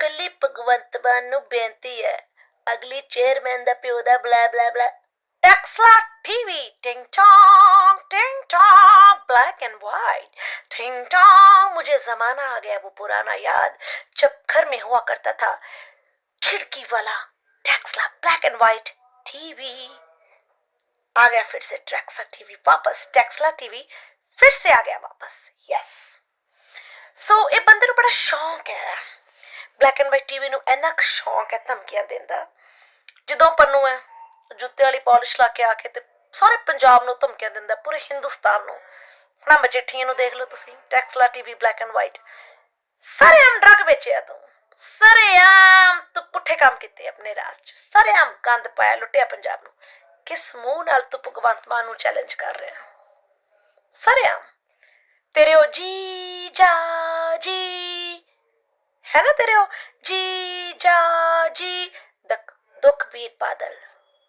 ਕੱਲੀ ਭਗਵੰਤ ਮਾਨ ਨੂੰ ਬੇਨਤੀ ਹੈ ਅਗਲੀ ਚੇਅਰਮੈਨ ਦਾ ਪਿਓ ਦਾ blah blah blah Texla TV ਟਿੰਗ tong टिंग टॉन्ग ब्लैक एंड वाइट टिंग टॉन्ग मुझे जमाना आ गया वो पुराना याद जब घर में हुआ करता था खिड़की वाला Texla black and white TV आ गया फिर से टैक्सला टीवी वापस टैक्सला टीवी फिर से आ गया वापस यस ਸੋ ਇਹ ਬੰਦੇ ਨੂੰ ਬੜਾ ਸ਼ੌਂਕ ਹੈ ਬਲੈਕ ਐਂਡ ਵਾਈਟ ਟੀਵੀ ਨੂੰ ਇੰਨਾ ਕੁ ਸ਼ੌਂਕ ਹੈ, ਧਮਕੀਆਂ ਦੇਣ ਦਾ। ਜਦੋਂ ਪੰਨੂ ਹੈ, ਜੁੱਤੇ ਵਾਲੀ ਪਾਲਿਸ਼ ਲਾ ਕੇ ਆ ਕੇ ਤੇ ਸਾਰੇ ਪੰਜਾਬ ਨੂੰ ਧਮਕੀਆਂ ਦਿੰਦਾ, ਪੂਰੇ ਹਿੰਦੁਸਤਾਨ ਨੂੰ। ਹੁਣ ਮਜੀਠੀਆਂ ਨੂੰ ਦੇਖ ਲਓ ਤੁਸੀਂ Taxila TV black and white ਸਰੇਆਮ ਡਰਗ ਵੇਚਿਆ ਤੂੰ। ਸਰੇਆਮ ਤੂੰ ਪੁੱਠੇ ਕੰਮ ਕੀਤੇ ਆਪਣੇ ਰਾਜ 'ਚ। ਸਰੇਆਮ ਗੰਦ ਪਾਇਆ, ਲੁੱਟਿਆ ਪੰਜਾਬ ਨੂੰ। ਕਿਸ ਮੂੰਹ ਨਾਲ ਤੂੰ ਭਗਵੰਤ ਮਾਨ ਨੂੰ ਚੈਲੰਜ ਕਰ ਰਿਹਾ? ਸਾਰੇ ਆਮ ਤੇਰੇ ਉਹ ਜੀ ਜਾ ਜੀ ਹੈ ਨਾ ਤੇਰੇ ਉਹ ਜੀ ਜਾ ਜੀ ਦੁੱਖ ਦੁੱਖ ਵੀਰ ਬਾਦਲ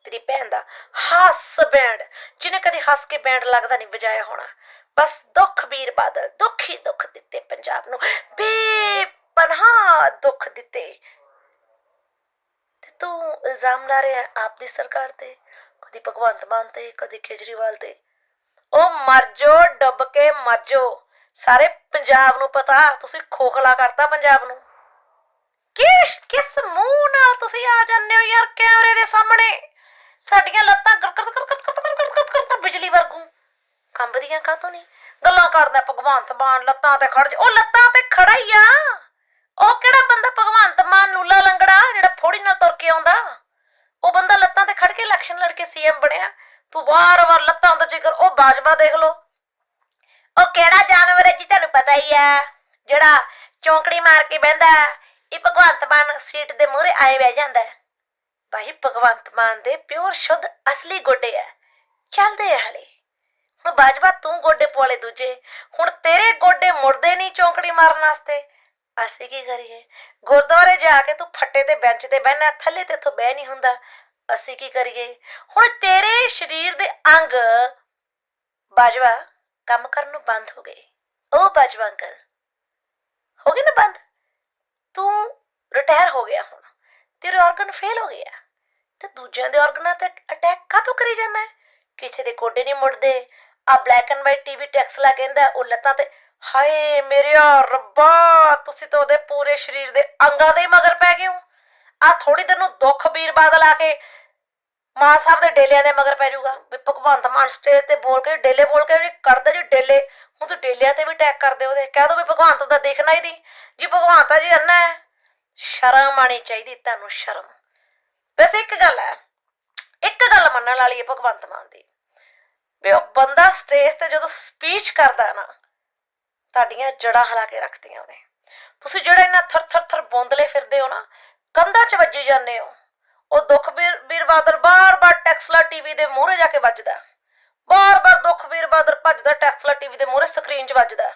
ਤੇਰੀ ਭੈਣ ਦਾ ਹੱਸ ਬੈਂਡ ਜਿਹਨੇ ਕਦੇ ਹੱਸ ਕੇ ਬੈਂਡ ਲੱਗਦਾ ਨਹੀਂ ਵਜਾਇਆ ਹੋਣਾ ਬਸ ਦੁੱਖ ਵੀਰ ਬਾਦਲ ਦੁੱਖ ਹੀ ਦੁੱਖ ਦਿੱਤੇ ਪੰਜਾਬ ਨੂੰ ਬੇਪਨਾਹ ਦੁੱਖ ਦਿੱਤੇ ਤੇ ਤੂੰ ਇਲਜ਼ਾਮ ਲਾ ਰਿਹਾ ਆਪ ਦੀ ਸਰਕਾਰ ਤੇ ਕਦੀ ਭਗਵੰਤ ਮਾਨ ਤੇ ਕਦੀ ਕੇਜਰੀਵਾਲ ਤੇ ਉਹ ਮਰ ਜੋ ਡੁੱਬ ਕੇ ਮਰ ਜੋ ਸਾਰੇ ਪੰਜਾਬ ਨੂੰ ਪਤਾ ਤੁਸੀਂ ਖੋਖਲਾ ਕਰਤਾ ਪੰਜਾਬ ਨੂੰ ਕਿਸ ਕਿਸ ਮੂੰਹ ਨਾਲ ਤੁਸੀਂ ਆ ਜਾਂਦੇ ਹੋ ਯਾਰ ਕੈਮਰੇ ਦੇ ਸਾਹਮਣੇ? ਸਾਡੀਆਂ ਲੱਤਾਂ ਗੜਗੜ ਗੜਗੜ ਗੜਗੜ ਗੜਗੜ ਗੜਗੜ ਬਿਜਲੀ ਵਰਗੂ। ਕੰਬਦੀਆਂ ਕਾਹਤੋਂ ਨਹੀਂ? ਗੱਲਾਂ ਕਰਦਾ ਭਗਵੰਤ ਮਾਨ ਲੱਤਾਂ ਤੇ ਖੜ ਉਹ ਲੱਤਾਂ ਤੇ ਖੜਾ ਹੀ ਆ। ਉਹ ਕਿਹੜਾ ਬੰਦਾ ਭਗਵੰਤ ਮਾਨ ਨੂਲਾ ਲੰਗੜਾ, ਜਿਹੜਾ ਫੋੜੀ ਨਾਲ ਤੁਰ ਕੇ ਆਉਂਦਾ? ਉਹ ਬੰਦਾ ਲੱਤਾਂ ਤੇ ਖੜ ਕੇ ਇਲੈਕਸ਼ਨ ਲੜ ਕੇ ਸੀਐਮ ਬਣਿਆ। ਤੂੰ ਵਾਰ-ਵਾਰ ਲੱਤਾਂ ਦਾ ਜ਼ਿਕਰ, ਉਹ ਬਾਜਵਾ ਦੇਖ ਲੋ ਉਹ ਕਿਹੜਾ ਜਾਨਵਰ ਹੈ ਜੀ, ਤੁਹਾਨੂੰ ਪਤਾ ਹੀ ਆ ਜਿਹੜਾ ਚੌਂਕੜੀ ਮਾਰ ਕੇ ਬਹਿੰਦਾ ਇਹ ਭਗਵੰਤ ਮਾਨ ਸੀਟ ਦੇ ਮੂਹਰੇ ਆਏ ਬਹਿ ਜਾਂਦਾ ਹੈ। ਭਾਈ ਭਗਵੰਤ ਮਾਨ ਦੇ ਪਿਓਰ ਸ਼ੁੱਧ ਅਸਲੀ ਗੋਡੇ ਆ। ਚੱਲਦੇ ਆ ਹਲੇ। ਹੁਣ ਬਾਜਵਾ ਤੂੰ ਗੋਡੇ ਪਵਾਲੇ ਦੂਜੇ। ਹੁਣ ਤੇਰੇ ਗੋਡੇ ਮੁੜਦੇ ਨਹੀਂ ਚੌਂਕੜੀ ਮਾਰਨ ਵਾਸਤੇ। ਅਸੀਂ ਕੀ ਕਰੀਏ? ਗੁਰਦੁਆਰੇ ਜਾ ਕੇ ਤੂੰ ਫੱਟੇ ਤੇ ਬੈਂਚ ਤੇ ਬਹਿਣਾ, ਥੱਲੇ ਤੇ ਇੱਥੋਂ ਬਹਿ ਨਹੀਂ ਹੁੰਦਾ। ਅਸੀਂ ਕੀ ਕਰੀਏ? ਹੁਣ ਤੇਰੇ ਸਰੀਰ ਦੇ ਅੰਗ ਬਾਜਵਾ ਕੰਮ ਕਰਨ ਨੂੰ ਬੰਦ ਹੋ ਗਏ। ਉਹ ਬਾਜਵਾ ਅੰਕਲ। ਹੋ ਗਏ ਨਾ ਬੰਦ? ਤੂੰ ਰਿਟਾਇਰ ਹੋ ਗਿਆ ਹੁਣ। ਤੇਰੇ ਆਰਗਨ ਫੇਲ ਹੋ ਗਿਆ ਤੇ ਦੂਜਿਆਂ ਦੇ ਆਰਗਨਾਂ ਤੇ ਅਟੈਕ ਕਾਹਤੋਂ ਕਰੀ ਜਾਂਦਾ ਹੈ? ਕਿਸੇ ਦੇ ਗੋਡੇ ਨਹੀਂ ਮੁੜਦੇ। ਆ black and white TV tax ਲਾ ਕਹਿੰਦਾ, ਉਹ ਲੱਤਾਂ ਤੇ, ਹਾਏ ਮੇਰਿਆ ਰੱਬਾ, ਤੁਸੀਂ ਤਾਂ ਉਹਦੇ ਪੂਰੇ ਸਰੀਰ ਦੇ ਅੰਗਾਂ ਦੇ ਮਗਰ ਪੈ ਗਏ ਹੋ। ਆ ਥੋੜੀ ਦਿਨ ਨੂੰ ਦੁੱਖ ਵੀਰ ਬਾਦਲ ਆ ਕੇ ਮਾਂ ਸਾਹਿਬ ਦੇ ਡੇਲਿਆਂ ਦੇ ਮਗਰ ਪੈ ਜਾਊਗਾ। ਵੀ ਭਗਵੰਤ ਮਾਨ ਸਟੇਜ ਤੇ ਬੋਲ ਕੇ ਡੇਲੇ ਬੋਲ ਕੇ ਵੀ ਕਰਦਾ ਜੀ ਡੇਲੇ। ਹੁਣ ਤੂੰ ਡੇਲਿਆਂ ਤੇ ਵੀ ਅਟੈਕ ਕਰਦੇ ਉਹਦੇ ਕਹਿ ਦੋ ਵੀ ਭਗਵੰਤ ਦਾ ਦੇਖਣਾ ਹੀ ਨਹੀਂ। ਜੀ ਭਗਵੰਤ ਆ ਜੀ ਅੰਨਾ ਹੈ, ਸ਼ਰਮ ਆਣੀ ਚਾਹੀਦੀ ਤੁਹਾਨੂੰ, ਸ਼ਰਮ। ਵੈਸੇ ਇੱਕ ਗੱਲ ਹੈ, ਇੱਕ ਗੱਲ ਮੰਨਣ ਵਾਲੀ ਹੈ ਭਗਵੰਤ ਮਾਨ ਦੀ। ਵੀ ਉਹ ਬੰਦਾ ਸਟੇਜ ਤੇ ਜਦੋਂ ਸਪੀਚ ਕਰਦਾ ਨਾ, ਤੁਹਾਡੀਆਂ ਜੜਾਂ ਹਿਲਾ ਕੇ ਰੱਖਦੀਆਂ ਉਹਨੇ ਤੁਸੀਂ ਜਿਹੜਾ ਇਹਨਾਂ ਥਰ ਥਰ ਥਰ ਬੋਂਦਲੇ ਫਿਰਦੇ ਹੋ ਨਾ, ਕੰਧਾਂ 'ਚ ਵੱਜੀ ਜਾਂਦੇ ਹੋ, ਉਹ ਦੁੱਖ ਵੀਰ ਵੀਰ ਬਾਦਲ ਬਾਰ-ਬਾਰ ਟੈਕਸਲਾ ਟੀਵੀ ਦੇ ਮੂਹਰੇ ਜਾ ਕੇ ਵੱਜਦਾ ਬਾਰ-ਬਾਰ ਦੁੱਖ ਵੀਰ ਬਹਾਦਰ ਭੱਜਦਾ ਟੈਕਸਲਾ ਟੀਵੀ ਦੇ ਮੂਹਰੇ ਸਕਰੀਨ 'ਚ ਵੱਜਦਾ।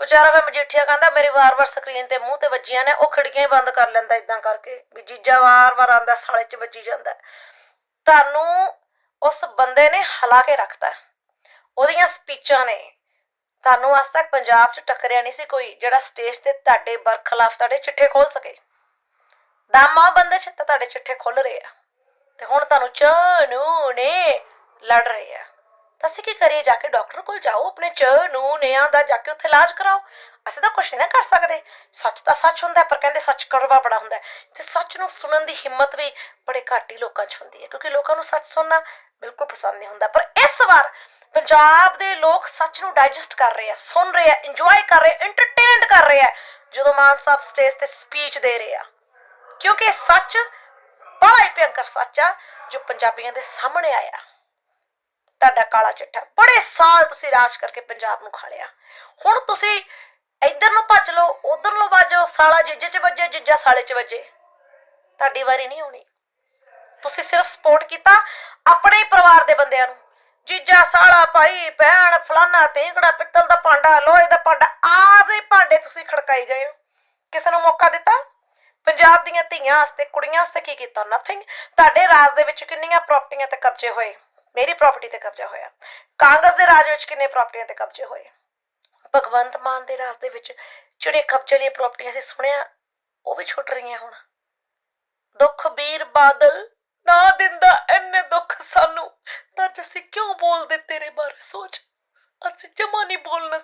ਵਿਚਾਰਾ ਵੇ ਮਜੀਠੀਆ ਕਹਿੰਦਾ, ਮੇਰੀ ਵਾਰ-ਵਾਰ ਸਕਰੀਨ ਤੇ ਮੂੰਹ ਤੇ ਵੱਜੀਆਂ ਨੇ, ਉਹ ਖਿੜਕੀਆਂ ਹੀ ਬੰਦ ਕਰ ਲੈਂਦਾ ਇਦਾਂ ਕਰਕੇ ਵੀ ਜੀਜਾ ਵਾਰ-ਵਾਰ ਆਂਦਾ, ਸਾਲੇ 'ਚ ਵੱਜੀ ਜਾਂਦਾ। ਤੁਹਾਨੂੰ ਉਸ ਬੰਦੇ ਨੇ ਹਿਲਾ ਕੇ ਰੱਖਤਾ। ਉਹਦੀਆਂ ਸਪੀਚਾਂ ਨੇ। ਤੁਹਾਨੂੰ ਅੱਜ ਤੱਕ ਪੰਜਾਬ 'ਚ ਟੱਕਰਿਆ ਨਹੀਂ ਸੀ ਕੋਈ, ਜਿਹੜਾ ਸਟੇਜ ਤੇ ਤੁਹਾਡੇ ਬਰਖਲਾਫ ਤੁਹਾਡੇ ਚਿੱਠੇ ਖੋਲ ਸਕੇ। ਦਮ ਆ ਬੰਦੇ 'ਚ ਤਾਂ ਤੁਹਾਡੇ ਚਿੱਠੇ ਖੋਲ ਰਹੇ ਆ। ਤੇ ਹੁਣ ਤੁਹਾਨੂੰ ਚਾਨੂ ਨੇ ਲੜ ਰਹੇ ਆ। ਅਸੀਂ ਕੀ ਕਰੀਏ? ਜਾ ਕੇ ਡਾਕਟਰ ਕੋਲ ਜਾਓ, ਆਪਣੇ ਚਾਨੂ ਨੇ ਦਾ ਜਾ ਕੇ ਉੱਥੇ ਇਲਾਜ ਕਰਾਓ। ਅਸੀਂ ਤਾਂ ਕੁਝ ਨਹੀਂ ਨਾ ਕਰ ਸਕਦੇ। ਸੱਚ ਤਾਂ ਸੱਚ ਹੁੰਦਾ, ਪਰ ਕਹਿੰਦੇ ਸੱਚ ਕੜਵਾ ਬੜਾ ਹੁੰਦਾ। ਤੇ ਸੱਚ ਨੂੰ ਸੁਣਨ ਦੀ ਹਿੰਮਤ ਵੀ ਬੜੇ ਘੱਟ ਹੀ ਲੋਕਾਂ 'ਚ ਹੁੰਦੀ ਹੈ, ਕਿਉਂਕਿ ਲੋਕਾਂ ਨੂੰ ਸੱਚ ਸੁਣਨਾ ਬਿਲਕੁਲ ਪਸੰਦ ਨਹੀਂ ਹੁੰਦਾ। ਪਰ ਇਸ ਵਾਰ ਪੰਜਾਬ ਦੇ ਲੋਕ ਸੱਚ ਨੂੰ ਡਾਈਜੈਸਟ ਕਰ ਰਹੇ ਆ, ਸੁਣ ਰਹੇ ਆ ਇੰਜੋਏ ਕਰ ਰਹੇ ਐਂਟਰਟੇਨਡ ਕਰ ਰਹੇ ਆ, ਜਦੋਂ ਮਾਨ ਸਾਹਿਬ ਸਟੇਜ ਤੇ ਸਪੀਚ ਦੇ ਰਹੇ ਆ। ਕਿਉਂਕਿ ਸੱਚ ਬੜਾ ਹੀ ਭਿਅੰਕਰ ਸੱਚ ਆ, ਜੋ ਪੰਜਾਬੀਆਂ ਦੇ ਸਾਹਮਣੇ ਆਇਆ। ਤੁਹਾਡਾ ਕਾਲਾ ਚਿੱਠਾ। ਬੜੇ ਸਾਲ ਤੁਸੀਂ ਰਾਜ ਕਰਕੇ ਪੰਜਾਬ ਨੂੰ ਖਾ ਲਿਆ ਹੁਣ ਤੁਸੀਂ ਇੱਧਰ ਨੂੰ ਭੱਜ ਲਓ, ਉਧਰ ਨੂੰ ਵੱਜੋ, ਸਾਲਾ ਜੀਜੇ 'ਚ ਵੱਜੇ, ਜੀਜਾ ਸਾਲੇ 'ਚ ਵੱਜੇ। ਤੁਹਾਡੀ ਵਾਰੀ ਨਹੀਂ ਹੋਣੀ ਤੁਸੀਂ ਸਿਰਫ ਸਪੋਰਟ ਕੀਤਾ ਆਪਣੇ ਹੀ ਪਰਿਵਾਰ ਦੇ ਬੰਦਿਆਂ ਨੂੰ। ਜੀਜਾ, ਸਾਲਾ, ਭਾਈ, ਭੈਣ, ਫਲਾਨਾ, ਤੇਂਗੜਾ, ਪਿੱਤਲ ਦਾ ਭਾਂਡਾ, ਲੋਹੇ ਦਾ ਭਾਂਡਾ ਆਪਦੇ ਭਾਂਡੇ ਤੁਸੀਂ ਖੜਕਾਈ ਗਏ ਹੋ। ਕਿਸੇ ਨੂੰ ਮੌਕਾ ਦਿੱਤਾ? ਪੰਜਾਬ ਦੀਆਂ ਧੀਆਂ ਵਾਸਤੇ, ਕੁੜੀਆਂ ਵਾਸਤੇ ਕੀ ਕੀਤਾ? ਨਥਿੰਗ ਤੁਹਾਡੇ ਰਾਜ ਦੇ ਵਿੱਚ ਕਿੰਨੀਆਂ ਪ੍ਰਾਪਰਟੀਆਂ ਤੇ ਕਬਜ਼ੇ ਹੋਏ? ਮੇਰੀ ਪ੍ਰਾਪਰਟੀ ਤੇ ਕਬਜ਼ਾ ਹੋਇਆ। ਕਾਂਗਰਸ ਦੇ ਰਾਜ ਵਿੱਚ ਕਿੰਨੇ ਪ੍ਰਾਪਰਟੀਆਂ ਤੇ ਕਬਜ਼ੇ ਹੋਏ? ਭਗਵੰਤ ਮਾਨ ਦੇ ਰਾਜ ਦੇ ਵਿੱਚ ਜਿਹੜੇ ਕਬਜ਼ੇ ਲਈ ਪ੍ਰਾਪਰਟੀਆਂ ਸੀ ਸੁਣਿਆ, ਉਹ ਵੀ ਛੁੱਟ ਰਹੀਆਂ ਹੁਣ। ਦੁੱਖ ਵੀਰ ਬਾਦਲ ਨਾ ਦਿੰਦਾ, ਇੰਨੇ ਦੁੱਖ ਸਾਨੂੰ। ਤਾਂ ਅੱਜ ਅਸੀਂ ਕਿਉਂ ਬੋਲਦੇ ਤੇਰੇ ਬਾਰੇ ਸੋਚ? ਅਸੀਂ ਜਮਾ ਨਹੀਂ ਬੋਲਣਾ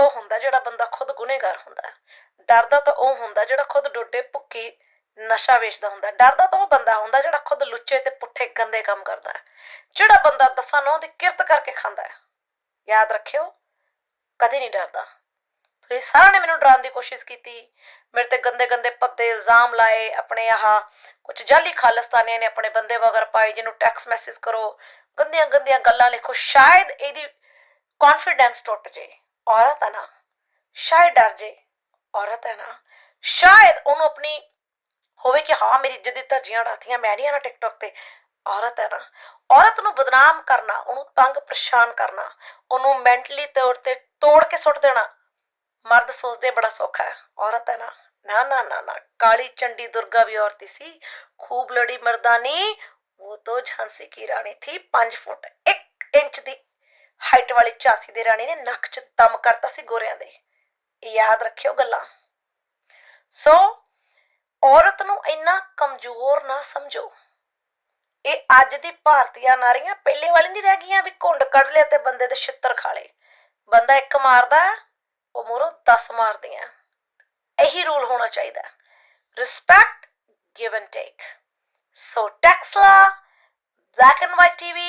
ਉਹ ਹੁੰਦਾ ਜਿਹੜਾ ਬੰਦਾ ਖੁਦ ਗੁਨੇਗਾਰ ਹੁੰਦਾ। ਡਰਦਾ ਤਾਂ ਉਹ ਹੁੰਦਾ ਜਿਹੜਾ ਖੁਦ ਡੋਡੇ ਭੁੱਕੀ ਨਸ਼ਾ ਵੇਚਦਾ ਹੁੰਦਾ। ਡਰਦਾ ਤਾਂ ਉਹ ਬੰਦਾ ਹੁੰਦਾ ਜਿਹੜਾ ਖੁਦ ਲੁੱਚੇ ਤੇ ਪੁੱਠੇ ਗੰਦੇ ਕੰਮ ਕਰਦਾ ਹੈ। ਜਿਹੜਾ ਬੰਦਾ ਦਸਾਂ ਨੌ ਦੀ ਕਿਰਤ ਕਰਕੇ ਖਾਂਦਾ ਹੈ। ਯਾਦ ਰੱਖਿਓ, ਕਦੇ ਨਹੀਂ ਡਰਦਾ। ਤੁਸੀਂ ਸਾਰਿਆਂ ਨੇ ਮੈਨੂੰ ਡਰਾਉਣ ਦੀ ਕੋਸ਼ਿਸ਼ ਕੀਤੀ। ਮੇਰੇ ਤੇ ਗੰਦੇ ਗੰਦੇ ਪੱਤੇ, ਇਲਜ਼ਾਮ ਲਾਏ। ਆਪਣੇ ਆਹ ਕੁਝ ਜਾਲੀ ਖਾਲਿਸਤਾਨੀਆਂ ਨੇ ਆਪਣੇ ਬੰਦੇ ਵਗਰ ਪਾਏ, ਜਿਹਨੂੰ ਟੈਕਸ ਮੈਸੇਜ ਕਰੋ। ਗੰਦੀਆਂ ਗੰਦੀਆਂ ਗੱਲਾਂ ਲਿਖੋ। ਸ਼ਾਇਦ ਇਹਦੀ ਕੌਨਫੀਡੈਂਸ ਟੁੱਟ ਜੇ ਔਰਤ ਹੈ ਨਾ ਸ਼ਾਇਦ ਡਰ ਜੇ ਔਰਤ ਹੈ ਨਾ ਸ਼ਾਇਦ ਉਹਨੂੰ ਆਪਣੀ ਹੋਵੇ ਕਿ ਹਾਂ ਮੇਰੀ ਇੱਜ਼ਤ ਦੀ ਧੱਜੀਆਂ ਉਡਾਤੀਆਂ ਮੈਂ ਨਹੀਂ ਆਣਾ ਟਿਕਟੌਕ ਤੇ ਔਰਤ ਹੈ ਨਾ ਔਰਤ ਨੂੰ ਬਦਨਾਮ ਕਰਨਾ ਉਹਨੂੰ ਤੰਗ ਪਰੇਸ਼ਾਨ ਕਰਨਾ ਉਹਨੂੰ ਮੈਂਟਲੀ ਤੌਰ ਤੇ ਤੋੜ ਕੇ ਸੁੱਟ ਦੇਣਾ ਮਰਦ ਸੋਚਦੇ ਬੜਾ ਸੌਖਾ ਹੈ ਔਰਤ ਹੈ ਨਾ ਨਾ ਨਾ ਨਾ ਨਾ ਕਾਲੀ ਚੰਡੀ ਦੁਰਗਾ ਵੀ ਔਰਤ ਹੀ ਸੀ खूब लड़ी मर्दानी वो तो झांसी की रानी थी 5 ਫੁੱਟ 1 ਇੰਚ ਦੀ ਹਾਈਟ ਵਾਲੀ ਝਾਂਸੀ ਦੀ ਰਾਣੀ ਨੇ ਨੱਕ 'ਚ ਦਮ ਕਰਤਾ ਸੀ ਗੋਰਿਆਂ ਦੇ। ਯਾਦ ਰੱਖਿਓ ਗੱਲਾਂ। ਸੋ ਔਰਤ ਨੂੰ ਇੰਨਾ ਕਮਜ਼ੋਰ ਨਾ ਸਮਝੋ। ਇਹ ਅੱਜ ਦੀ ਭਾਰਤੀਆ ਨਾਰੀਆਂ ਪਹਿਲੇ ਵਾਲੀ ਨਹੀਂ ਰਹਿ ਗਈਆਂ ਵੀ ਘੁੰਡ ਕੱਢ ਲਿਆ ਤੇ ਬੰਦੇ ਦੇ ਛਿੱਤਰ ਖਾ ਲਏ। ਬੰਦਾ ਇੱਕ ਮਾਰਦਾ ਉਹ ਮੋਰੋਂ 10 ਮਾਰਦੀਆਂ। ਇਹੀ ਰੂਲ ਹੋਣਾ ਚਾਹੀਦਾ। Respect give and take. So Texla, black and white TV,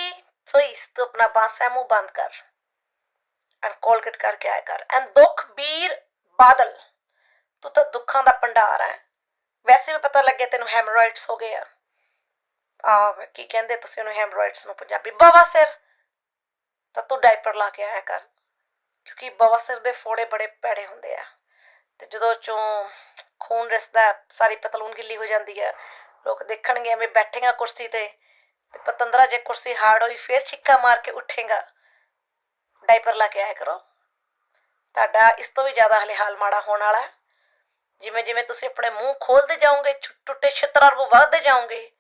please तू अपना बांसा मुंह बंद कर एंड कोलगेट करके आया कर एंड दुख ਵੀਰ ਬਾਦਲ ਤੂੰ ਤਾਂ ਦੁੱਖਾਂ ਦਾ ਭੰਡਾਰ ਹੈ ਵੈਸੇ ਵੀ ਪਤਾ ਲੱਗਿਆ ਤੈਨੂੰ ਹੈਮਰੋਇਡਸ ਹੋ ਗਏ ਆ ਆ ਕੀ ਕਹਿੰਦੇ ਤੁਸੀਂ ਉਹਨੂੰ ਹੈਮਰੋਇਡਸ ਨੂੰ ਪੰਜਾਬੀ ਬਵਾਸਿਰ ਤਾਂ ਤੂੰ ਡਾਈਪਰ ਲਾ ਕੇ ਆਇਆ ਕਰ ਕਿਉਂਕਿ ਬਵਾਸਿਰ ਦੇ ਫੋੜੇ ਬੜੇ ਭੈੜੇ ਹੁੰਦੇ ਆ ਤੇ ਜਦੋਂ ਚੋਂ ਖੂਨ ਰਿਸਦਾ ਹੈ, ਸਾਰੀ ਪਤਲੂਨ ਗਿੱਲੀ ਹੋ ਜਾਂਦੀ ਹੈ ਲੋਕ ਦੇਖਣਗੇ ਐਵੇਂ ਬੈਠੇਗਾ ਕੁਰਸੀ ਤੇ ਤੇ ਪਤੰਦਰਾ ਜੇ ਕੁਰਸੀ ਹਾਰਡ ਹੋਈ, ਫੇਰ ਛਿੱਕਾ ਮਾਰ ਕੇ ਉੱਠੇਗਾ। ਡਾਈਪਰ ਲਾ ਕੇ ਆਇਆ ਕਰੋ। ਤੁਹਾਡਾ ਇਸ ਤੋਂ ਵੀ ਜ਼ਿਆਦਾ ਹਲੇ ਹਾਲ ਮਾੜਾ ਹੋਣ ਵਾਲਾ ਜਿਵੇਂ ਜਿਵੇਂ ਤੁਸੀਂ ਆਪਣੇ ਮੂੰਹ ਖੋਲਦੇ ਜਾਓਗੇ ਟੁੱਟੇ ਛਿੱਤਰਾਂ ਨੂੰ ਵੱਧਦੇ ਜਾਓਗੇ,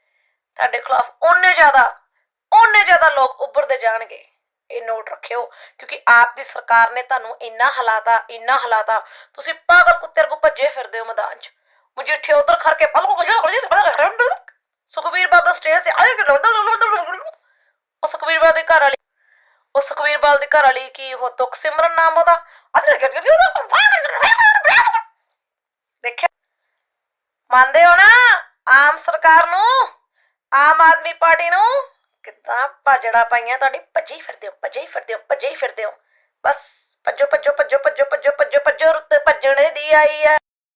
ਤੁਹਾਡੇ ਖਿਲਾਫ ਓਨੇ ਜ਼ਿਆਦਾ ਓਨੇ ਜ਼ਿਆਦਾ ਲੋਕ ਉੱਭਰਦੇ ਜਾਣਗੇ। ਇਹ ਨੋਟ ਰੱਖਿਓ, ਕਿਉਂਕਿ ਆਪ ਦੀ ਸਰਕਾਰ ਨੇ ਤੁਹਾਨੂੰ ਇੰਨਾ ਹਲਾਤਾ ਇੰਨਾ ਹਲਾਤਾ। ਤੁਸੀਂ ਪਾਗਲ ਕੁੱਤੇ ਵਰਗੂ ਭੱਜੇ ਫਿਰਦੇ ਹੋ ਮੈਦਾਨ 'ਚ। ਮਜੀਠੇ ਉਧਰ ਖੜ ਕੇ ਪਲੋ ਸੁਖਬੀਰ ਬਾਦਲ ਸਟੇਜ ਤੇ ਆਏ ਉਹ ਸੁਖਬੀਰ ਬਾਦਲ ਦੇ ਘਰ ਵਾਲੀ ਉਹ ਸੁਖਬੀਰ ਬਾਦਲ ਦੇ ਘਰ ਵਾਲੀ ਕੀ ਉਹ ਦੁੱਖ ਸਿਮਰਨ ਨਾਮ ਉਹਦਾ? ਦੇਖਿਆ? ਮੰਨਦੇ ਹੋ ਨਾ? ਆਮ ਸਰਕਾਰ ਨੂੰ? ਆਮ ਆਦਮੀ ਪਾਰਟੀ ਨੂੰ? ਕਿੱਦਾਂ ਭਾਜੜਾ ਪਾਈਆਂ ਤੁਹਾਡੀ? ਭੱਜੇ ਹੀ ਫਿਰਦੇ ਹੋ, ਭੱਜੇ ਹੀ ਫਿਰਦੇ ਹੋ, ਭੱਜੇ ਹੀ ਫਿਰਦੇ ਹੋ। ਬਸ, ਭੱਜੋ ਭੱਜੋ ਭੱਜੋ ਭੱਜੋ ਭੱਜੋ ਭੱਜੋ ਭੱਜੋ, ਰੁੱਤ ਭੱਜਣੇ ਦੀ ਆਈ ਹੈ।